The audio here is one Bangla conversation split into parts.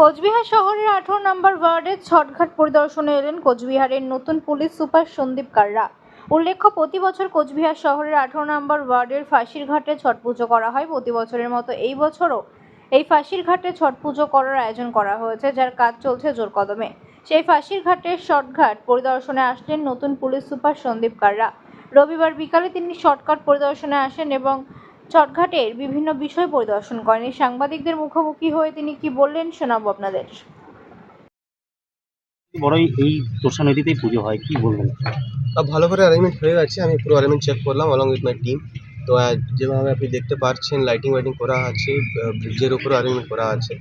কোচবিহার শহরের আঠারো নম্বর ওয়ার্ডের ছটঘাট পরিদর্শনে এলেন কোচবিহারের নতুন পুলিশ সুপার সন্দীপ কাররা। উল্লেখ্য, প্রতি বছর কোচবিহার শহরের আঠারো নম্বর ওয়ার্ডের ফাঁসির ঘাটে ছট পুজো করা হয়। প্রতি বছরের মতো এই বছরও এই ফাঁসির ঘাটে ছট পুজো করার আয়োজন করা হয়েছে, যার কাজ চলছে জোর কদমে। সেই ফাঁসির ঘাটের শর্টঘাট পরিদর্শনে আসলেন নতুন পুলিশ সুপার সন্দীপ কাররা। রবিবার বিকালে তিনি শর্টকাট পরিদর্শনে আসেন এবং চটঘাটের বিভিন্ন বিষয় পরিদর্শন করেন। এই সাংবাদিকদের মুখোমুখি হয়ে তিনি কি বললেন শোনাবো আপনাদের। বড়ই এই তোষা নদীতেই পুজো হয় কি বলবেন? ভালো করে অ্যারেঞ্জমেন্ট হয়ে গেছে আমি পুরো অ্যারেঞ্জমেন্ট চেক করলাম অলং উইথ মাই টিম তো যেভাবে আপনি দেখতে পাচ্ছেন লাইটিং ওয়াইটিং করা আছে ব্রিজের উপরও অ্যারেঞ্জমেন্ট করা আছে।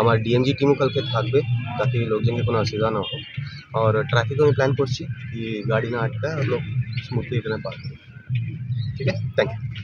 আমার ডিএমজি টিমও কালকে থাকবে তাকে লোকজনকে কোনো অসুবিধা না হোক আর ট্রাফিকও আমি প্ল্যান করছি কি গাড়ি না আটকায় আর লোক স্মুথলি এখানে পার ঠিক আছে? Thank you